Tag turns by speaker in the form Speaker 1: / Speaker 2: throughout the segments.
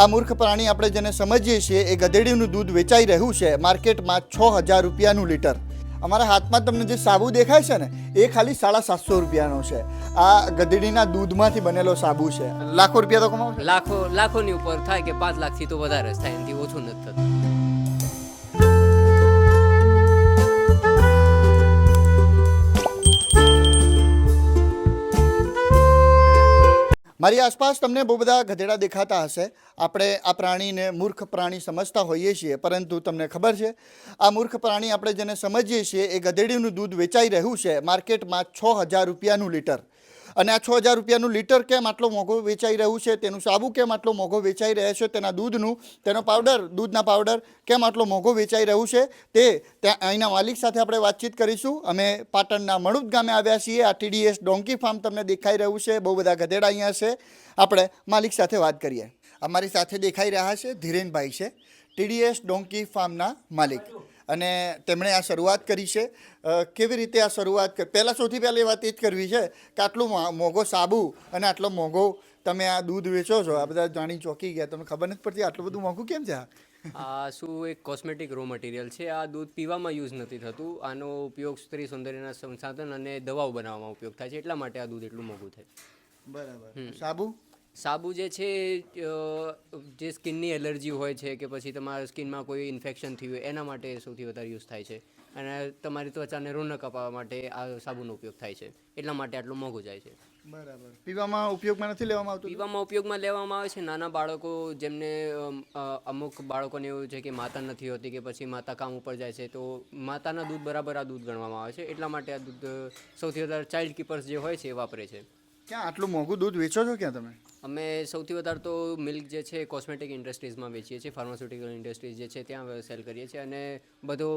Speaker 1: આ મૂર્ખ પ્રાણી આપણે જેને સમજીએ છીએ, એ ગધેડીનું દૂધ વેચાઈ રહ્યું છે, માર્કેટમાં છ હજાર રૂપિયાનું લીટર. અમારા હાથમાં તમને જે સાબુ દેખાય છે ને, એ ખાલી સાડા સાતસો રૂપિયાનો છે. આ ગધેડીના દૂધમાંથી બનેલો સાબુ છે. લાખો રૂપિયા તો કમાવો
Speaker 2: લાખો, લાખોની ઉપર થાય કે પાંચ લાખથી તો વધારે થાય, એનાથી ઓછું નથી થતું.
Speaker 1: મારી આસપાસ તમને બહુ બધા ગધેડા દેખાતા હશે. આપણે આ પ્રાણીને મૂર્ખ પ્રાણી સમજતા હોઈએ છીએ, પરંતુ તમને ખબર છે, આ મૂર્ખ પ્રાણી આપણે જેને સમજીએ છીએ, એ ગધેડીનું દૂધ વેચાઈ રહ્યું છે, માર્કેટમાં છ હજાર રૂપિયાનું લીટર. અને આ છ હજાર રૂપિયાનું લીટર કેમ આટલો મોંઘો વેચાઈ રહ્યું છે? તેનું સાબુ કેમ આટલો મોંઘો વેચાઈ રહ્યો છે? તેના દૂધનું, તેનો પાવડર, દૂધના પાવડર કેમ આટલો મોંઘો વેચાઈ રહ્યું છે? તે ત્યાં અહીંના માલિક સાથે આપણે વાતચીત કરીશું. અમે પાટણના મણુદ ગામે આવ્યા છીએ. આ ટીડીએસ ડોંકી ફાર્મ તમને દેખાઈ રહ્યું છે. બહુ બધા ગધેડા અહીંયા છે. આપણે માલિક સાથે વાત કરીએ. અમારી સાથે દેખાઈ રહ્યા છે ધીરેનભાઈ છે. ટીડીએસ ડોંકી ફાર્મના માલિક. અને તેમણે આ શરૂઆત કરી છે. કેવી રીતે આ શરૂઆત કરી પહેલાં સૌથી પહેલી વાત એ જ કરવી છે કે આટલું મોંઘો સાબુ અને આટલો મોંઘો તમે આ દૂધ વેચો છો આ બધા જાણી ચોંકી ગયા. તમને ખબર નથી પડતી આટલું બધું મોંઘું કેમ છે આ?
Speaker 2: આ શું એક કોસ્મેટિક રો મટીરિયલ છે. આ દૂધ પીવામાં યુઝ નથી થતું. આનો ઉપયોગ સ્ત્રી સૌંદર્યના સંસાધન અને દવાઓ બનાવવામાં ઉપયોગ થાય છે. એટલા માટે આ દૂધ એટલું મોંઘું થાય.
Speaker 1: બરાબર. સાબુ?
Speaker 2: સાબુ જે છે જે સ્કિનની એલર્જી હોય છે કે પછી તમારા સ્કિનમાં કોઈ ઇન્ફેક્શન થયું હોય એના માટે સૌથી વધારે યુઝ થાય છે. અને તમારી ત્વચાને રોનક અપાવવા માટે આ સાબુનો ઉપયોગ થાય છે. એટલા માટે આટલું મોંઘું જાય છે.
Speaker 1: બરાબર. પીવામાં ઉપયોગમાં નથી લેવામાં આવતું?
Speaker 2: પીવામાં ઉપયોગમાં લેવામાં આવે છે. નાના બાળકો જેમને અમુક બાળકોને એવું છે કે માતા નથી હોતી કે પછી માતા કામ ઉપર જાય છે તો માતાના દૂધ બરાબર આ દૂધ ગણવામાં આવે છે. એટલા માટે આ દૂધ સૌથી વધારે ચાઇલ્ડ કીપર્સ જે હોય છે એ વાપરે છે.
Speaker 1: ક્યાં આટલું મોંઘું દૂધ વેચો છો ક્યાં તમે?
Speaker 2: અમે સૌથી વધારે તો મિલ્ક જે છે કોસ્મેટિક ઇન્ડસ્ટ્રીઝમાં વેચીએ છીએ ફાર્માસ્યુટિકલ ઇન્ડસ્ટ્રીઝ જે છે ત્યાં સેલ કરીએ છીએ અને બધો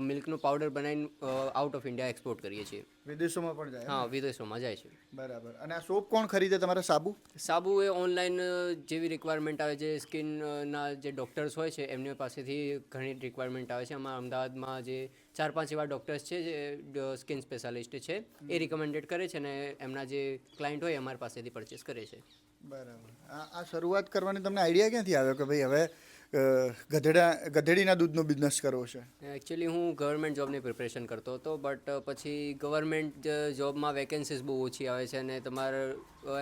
Speaker 2: મિલ્કનો પાવડર બનાવીને આઉટ ઓફ ઇન્ડિયા એક્સપોર્ટ કરીએ છીએ.
Speaker 1: વિદેશોમાં પણ જાય?
Speaker 2: હા વિદેશોમાં જાય છે.
Speaker 1: બરાબર. અને આ સોપ કોણ ખરીદે તમારા? સાબુ?
Speaker 2: સાબુ એ ઓનલાઈન જેવી રિક્વાયરમેન્ટ આવે છે સ્કિનના જે ડૉક્ટર્સ હોય છે એમની પાસેથી ઘણી રિક્વાયરમેન્ટ આવે છે. અમારા અમદાવાદમાં જે ચાર પાંચ એવા ડૉક્ટર્સ છે જે સ્કિન સ્પેશિયાલિસ્ટ છે એ રિકમેન્ડેડ કરે છે અને એમના જે ક્લાયન્ટ હોય અમારી પાસેથી પરચેસ કરે છે.
Speaker 1: બરાબર. આ શરૂઆત કરવાની તમને આઈડિયા ક્યાંથી આવ્યો કે ભાઈ હવે ગધેડા, ગધેડીના દૂધનો બિઝનેસ કરવો છે?
Speaker 2: એકચ્યુઅલી હું ગવર્મેન્ટ જોબની પ્રિપરેશન કરતો હતો બટ પછી ગવર્મેન્ટ જોબમાં વેકેન્સીસ બહુ ઓછી આવે છે અને તમારે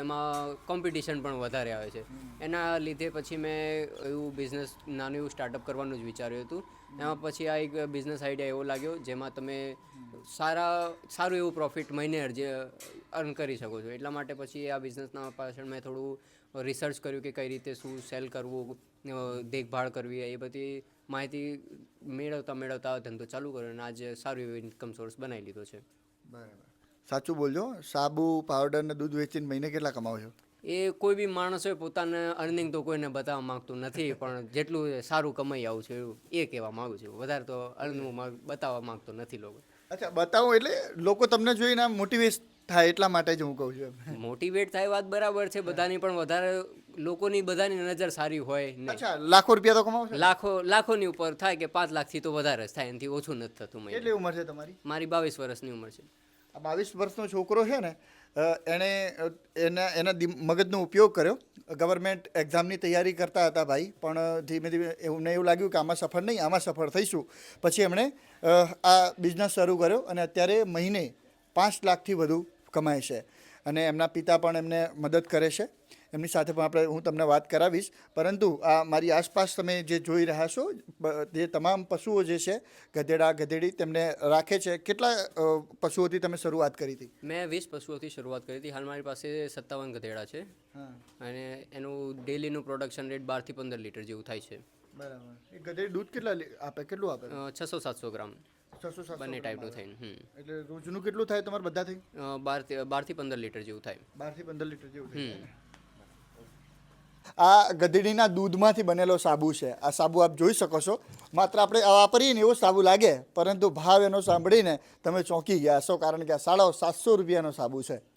Speaker 2: એમાં કોમ્પિટિશન પણ વધારે આવે છે. એના લીધે પછી મેં એવું બિઝનેસ નાનું એવું સ્ટાર્ટઅપ કરવાનું જ વિચાર્યું હતું. એમાં પછી આ એક બિઝનેસ આઈડિયા એવો લાગ્યો, જેમાં તમે સારા સારું એવું પ્રોફિટ મહિને અરજે અર્ન કરી શકો છો. એટલા માટે પછી આ બિઝનેસના પાછળ મેં થોડું રિસર્ચ કર્યું કે કઈ રીતે શું સેલ કરવું દેખભાળ કરવી એ બધી માહિતી મેળવતા મેળવતા ધંધો ચાલુ કર્યો અને આજે સારું એવું ઇન્કમ સોર્સ બનાવી લીધો છે.
Speaker 1: બરાબર. સાચું બોલજો સાબુ પાવડર ને દૂધ વેચીને મહિને કેટલા કમાવો છો?
Speaker 2: એ કોઈ બી માણસ પોતાને અર્નિંગ તો કોઈને બતાવવા માંગતું નથી પણ જેટલું સારું કમાઈ આવું છે એ કહેવા માગું છું. વધારે તો અર્નિંગ બતાવવા માંગતો નથી લોકો.
Speaker 1: અચ્છા બતાવો એટલે લોકો તમને જોઈને આમ મોટિવેટ થાય એટલા માટે જ હું કહું છું
Speaker 2: મોટિવેટ થાય વાત બરાબર છે બધાની પણ વધારે લોકોની બધાની નજર સારી હોય
Speaker 1: અચ્છા લાખો રૂપિયા તો કમાવો
Speaker 2: લાખો લાખોની ઉપર થાય કે પાંચ લાખથી તો વધારે જ થાય એનાથી ઓછું નથી થતું
Speaker 1: કેટલી ઉંમર છે તમારી?
Speaker 2: મારી બાવીસ વર્ષની ઉંમર છે.
Speaker 1: આ બાવીસ વર્ષનો છોકરો છે ને એણે એના એના મગજનો ઉપયોગ કર્યો. ગવર્મેન્ટ એક્ઝામની તૈયારી કરતા હતા ભાઈ, પણ ધીમે ધીમે એમને એવું લાગ્યું કે આમાં સફળ નહીં, આમાં સફળ થઈશું. પછી એમણે આ બિઝનેસ શરૂ કર્યો અને અત્યારે મહિને પાંચ લાખથી વધુ કમાય છે. અને એમના પિતા પણ એમને મદદ કરે છે. એમની સાથે પણ આપણે હું તમને વાત કરાવીશ. પરંતુ આ મારી આસપાસ તમે જે જોઈ રહ્યા છો જે તમામ પશુઓ જે છે ગધેડા ગધેડી તેમને રાખે છે. કેટલા પશુઓથી તમે શરૂઆત કરી હતી?
Speaker 2: મેં વીસ પશુઓથી શરૂઆત કરી હતી. હાલ મારી પાસે સત્તાવન ગધેડા છે. અને એનું ડેલીનું પ્રોડક્શન રેટ બારથી પંદર લીટર જેવું થાય છે.
Speaker 1: બરાબર. એ ગધેડી દૂધ કેટલા આપે? કેટલું આપે?
Speaker 2: છસો સાતસો ગ્રામ.
Speaker 1: છસો
Speaker 2: બંને ટાઈપનું. થઈને
Speaker 1: એટલે રોજનું કેટલું થાય તમારે બધા થઈ
Speaker 2: અ, બારથી પંદર લીટર જેવું થાય.
Speaker 1: બારથી પંદર લીટર જેવું જાય. આ ગધેડીના દૂધમાંથી બનેલો સાબુ છે. આ સાબુ આપ જોઈ શકો છો. માત્ર આપણે આ વાપરીએ ને એવો સાબુ લાગે, પરંતુ ભાવ એનો સાંભળીને તમે ચોંકી ગયા છો, કારણ કે આ સાડા સાતસો રૂપિયાનો સાબુ છે.